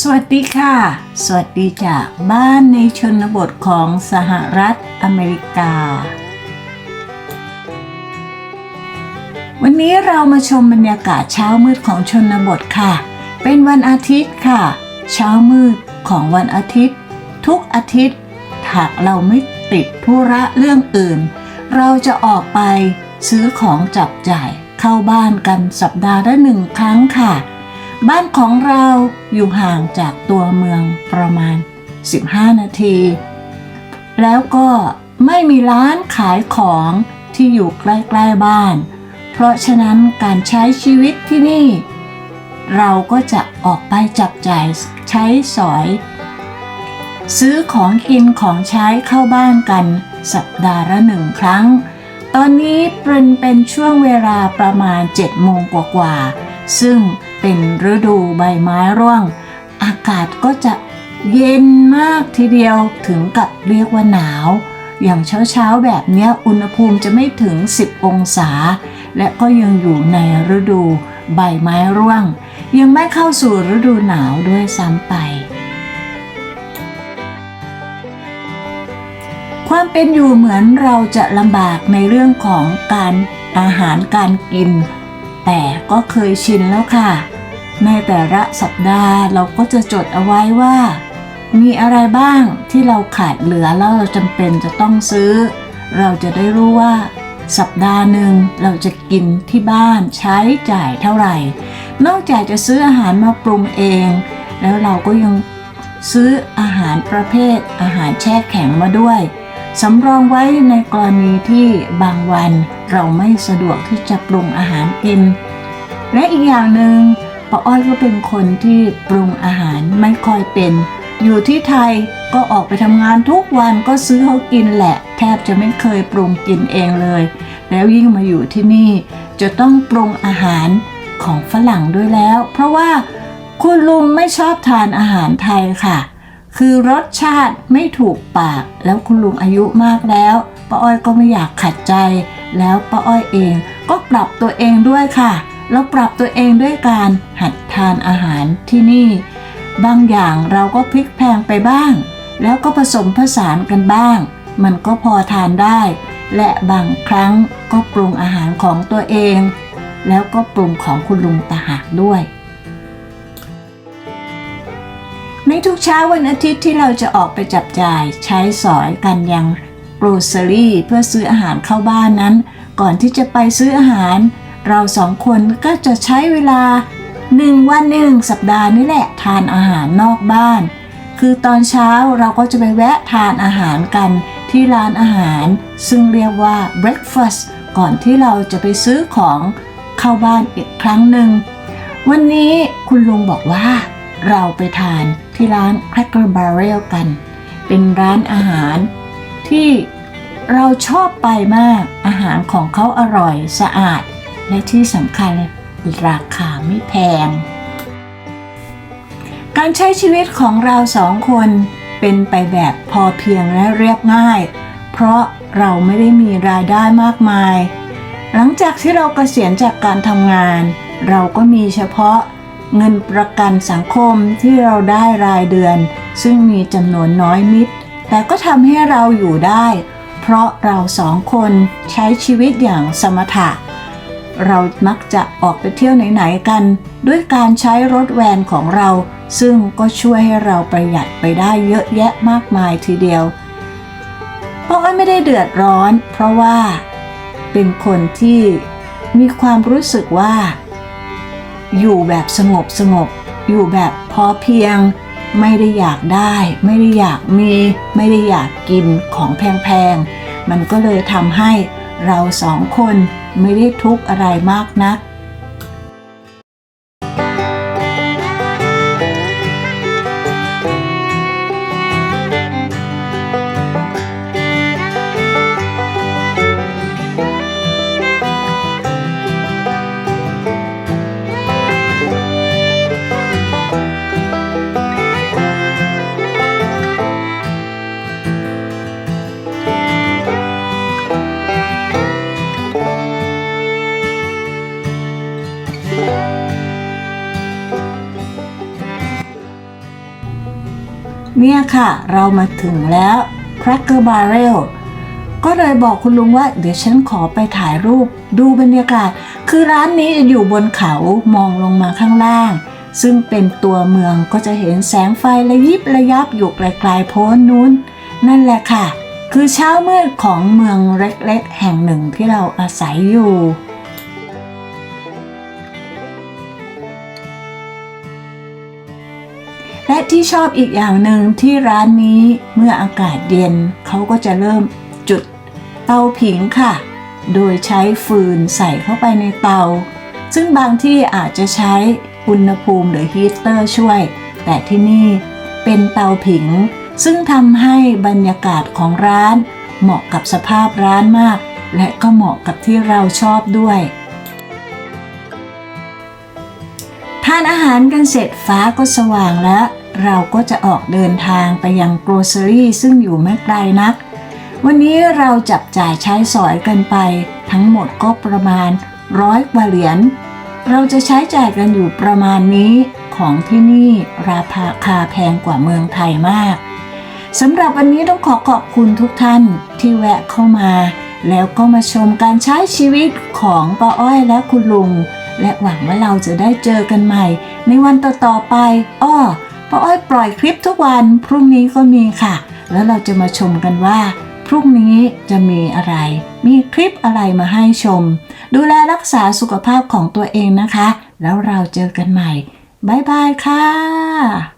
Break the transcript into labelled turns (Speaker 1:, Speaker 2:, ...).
Speaker 1: สวัสดีค่ะ สวัสดีจากบ้านในชนบทของสหรัฐอเมริกา วันนี้เรามาชมบรรยากาศเช้ามืดของชนบทค่ะ เป็นวันอาทิตย์ค่ะ เช้ามืดของวันอาทิตย์ ทุกอาทิตย์หากเราไม่ติดธุระเรื่องอื่น เราจะออกไปซื้อของจับจ่ายเข้าบ้านกันสัปดาห์ละหนึ่งครั้งค่ะ บ้านของเราอยู่ห่างจากตัวเมืองประมาณ 15 นาที แล้วก็ไม่มีร้านขายของที่อยู่ใกล้ๆบ้าน เพราะฉะนั้นการใช้ชีวิตที่นี่ เราก็จะออกไปจับจ่ายใช้สอย ซื้อของกินของใช้เข้าบ้านกัน สัปดาห์ละหนึ่งครั้ง ตอนนี้เป็นเป็นช่วงเวลาประมาณ7โมงกว่าๆซึ่ง เป็นฤดูใบไม้ร่วง อากาศก็จะเย็นมากทีเดียวถึงกับเรียกว่าหนาว อย่างเช้าๆแบบนี้อุณหภูมิจะไม่ถึง 10 องศา และก็ยังอยู่ในฤดูใบไม้ร่วง ยังไม่เข้าสู่ฤดูหนาวด้วยซ้ำไป ความเป็นอยู่เหมือนเราจะลำบากในเรื่องของการอาหารการกิน แต่ก็เคยชินแล้วค่ะ ในแต่ละสัปดาห์เราก็จะจดเอาไว้ว่า มีอะไรบ้างที่เราขาดเหลือแล้วเราจำเป็นจะต้องซื้อ เราจะได้รู้ว่า สัปดาห์หนึ่งเราจะกินที่บ้านใช้จ่ายเท่าไหร่ นอกจากจะซื้ออาหารมาปรุงเอง แล้วเราก็ยังซื้ออาหารประเภท อาหารแช่แข็งมาด้วยสำรองไว้ในกรณีที่บางวันเราไม่สะดวกที่จะปรุงอาหารกินและอีกอย่างหนึ่ง ป้าอ้อยก็เป็นคนที่ปรุงอาหารไม่ค่อยเป็น อยู่ที่ไทยก็ออกไปทำงานทุกวันก็ซื้อเขากินแหละ แทบจะไม่เคยปรุงกินเองเลย แล้วยิ่งมาอยู่ที่นี่ จะต้องปรุงอาหารของฝรั่งด้วยแล้ว เพราะว่าคุณลุงไม่ชอบทานอาหารไทยค่ะ คือรสชาติไม่ถูกปาก แล้วคุณลุงอายุมากแล้วป้าอ้อยก็ไม่อยากขัดใจ แล้วป้าอ้อยเองก็ปรับตัวเองด้วยค่ะ แล้วปรับตัวเองด้วยการหัดทานอาหารที่นี่ บางอย่างเราก็พลิกแพงไปบ้าง แล้วก็ผสมผสานกันบ้าง มันก็พอทานได้ และบางครั้งก็ปรุงอาหารของตัวเอง แล้วก็ปรุงของคุณลุงตาหากด้วย ในทุกเช้าวันอาทิตย์ที่เราจะออกไปจับจ่ายใช้สอยกันยังโรซ e รี่เพื่อซื้ออาหารเข้าบ้านนั้น ก่อนที่จะไปซื้ออาหาร เราสองคนก็จะใช้เวลาหนึ่งวันหนึ่งสัปดาห์นี่แหละทานอาหารนอกบ้าน คือตอนเช้าเราก็จะไปแวะทานอาหารกันที่ร้านอาหาร ซึ่งเรียกว่า breakfast ก่อนที่เราจะไปซื้อของเข้าบ้านอีกครั้งหนึ่ง วันนี้คุณลุงบอกว่า เราไปทานที่ร้าน Cracker Barrel กัน เป็นร้านอาหารที่เราชอบไปมากอาหารของเขาอร่อยสะอาด และที่สำคัญราคาไม่แพง การใช้ชีวิตของเราสองคนเป็นไปแบบพอเพียงและเรียบง่าย เพราะเราไม่ได้มีรายได้มากมาย หลังจากที่เราเกษียณจากการทำงาน เราก็มีเฉพาะเงินประกันสังคมที่เราได้รายเดือน ซึ่งมีจำนวนน้อยนิด แต่ก็ทำให้เราอยู่ได้ เพราะเราสองคนใช้ชีวิตอย่างสมถะ เรามักจะออกไปเที่ยวไหนๆกัน ด้วยการใช้รถแวนของเรา ซึ่งก็ช่วยให้เราประหยัดไปได้เยอะแยะมากมายทีเดียวเพราะอ้อยไม่ได้เดือดร้อน เพราะว่าเป็นคนที่มีความรู้สึกว่า อยู่แบบสงบสงบ อยู่แบบพอเพียง ไม่ได้อยากได้ ไม่ได้อยากมี ไม่ได้อยากกินของแพงๆ มันก็เลยทำให้เราสองคน ไม่ได้ทุกข์อะไรมากนัก เนี่ยค่ะ เรามาถึงแล้ว Cracker Barrel ก็เลยบอกคุณลุงว่าเดี๋ยวฉันขอไปถ่ายรูปดูบรรยากาศ คือร้านนี้จะอยู่บนเขามองลงมาข้างล่าง ซึ่งเป็นตัวเมืองก็จะเห็นแสงไฟระยิบระยับอยู่ไกลๆโพ้นนู้น นั่นแหละค่ะ คือเช้ามืดของเมืองเล็กๆ แห่งหนึ่งที่เราอาศัยอยู่ และที่ชอบอีกอย่างหนึ่งที่ร้านนี้เมื่ออากาศเย็นเขาก็จะเริ่มจุดเตาผิงค่ะ โดยใช้ฟืนใส่เข้าไปในเตา ซึ่งบางที่อาจจะใช้อุณหภูมิหรือฮีเตอร์ช่วย แต่ที่นี่เป็นเตาผิง ซึ่งทำให้บรรยากาศของร้าน เหมาะกับสภาพร้านมาก และก็เหมาะกับที่เราชอบด้วย ทานอาหารกันเสร็จฟ้าก็สว่างแล้ว เราก็จะออกเดินทางไปยังโกลเซอรี่ซึ่งอยู่ไม่ไกลนัก วันนี้เราจับจ่ายใช้สอยกันไป ทั้งหมดก็ประมาณร้อยกว่าเหรียญเราจะใช้จ่ายกันอยู่ประมาณนี้ของที่นี่ราคาแพงกว่าเมืองไทยมากสำหรับวันนี้ต้องขอขอบคุณทุกท่านที่แวะเข้ามา แล้วก็มาชมการใช้ชีวิตของป้าอ้อยและคุณลุง และหวังว่าเราจะได้เจอกันใหม่ ในวันต่อๆไปอ้อป้าอ้อยปล่อยคลิปทุกวัน พรุ่งนี้ก็มีค่ะ แล้วเราจะมาชมกันว่า พรุ่งนี้จะมีอะไร มีคลิปอะไรมาให้ชม ดูแลรักษาสุขภาพของตัวเองนะคะ แล้วเราเจอกันใหม่ บ๊ายบายค่ะ